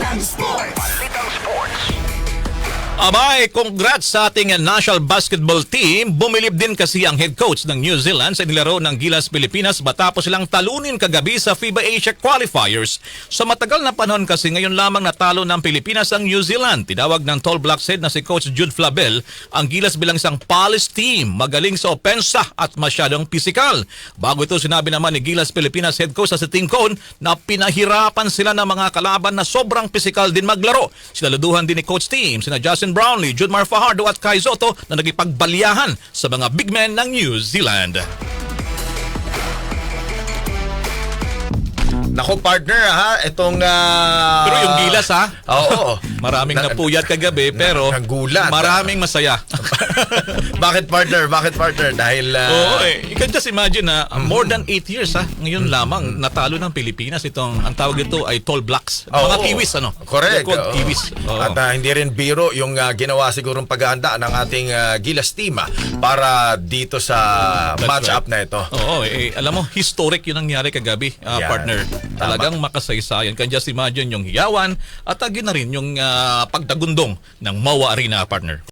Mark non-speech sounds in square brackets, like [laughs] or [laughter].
and sports. Abay, congrats sa ating national basketball team. Bumilib din kasi ang head coach ng New Zealand sa nilaro ng Gilas Pilipinas matapos silang talunin kagabi sa FIBA Asia Qualifiers. Sa matagal na panahon kasi ngayon lamang natalo ng Pilipinas ang New Zealand. Tinawag ng Tall Blacks head na si Coach Jude Flabel ang Gilas bilang isang polished team, magaling sa opensa at masyadong pisikal. Bago ito sinabi naman ni Gilas Pilipinas head coach sa si Tim Cone na pinahirapan sila ng mga kalaban na sobrang pisikal din maglaro. Sinaluduhan din ni Coach Team, sina Justin Brownlee, Judmar Fajardo at Kai Soto na nagipagbaliyahan sa mga big men ng New Zealand. Nako partner ha, itong ah, Pero yung Gilas ha, Oo. [laughs] maraming Na- napuyat kagabi pero nagulat. maraming masaya. [laughs] Bakit partner? Bakit partner? Dahil ah, Oo eh. You can just imagine na uh, more than 8 years ha, ngayon lamang natalo ng Pilipinas itong, ang tawag ito ay Tall Blacks. Oo. Mga Kiwis ano? Correct. Called. Kiwis. Oo. At ah, hindi rin biro yung ah, ginawa sigurong paghahanda ng ating ah, Gilas team ah, para dito sa That's match-up right. na ito. Oo, eh, alam mo, historic yun ang nangyari kagabi, ah, Yan. partner. Tama. Talagang makasaysayan. Can just imagine yung hiyawan at agin na rin yung ah, pagtagundong ng Mawa Arena, partner.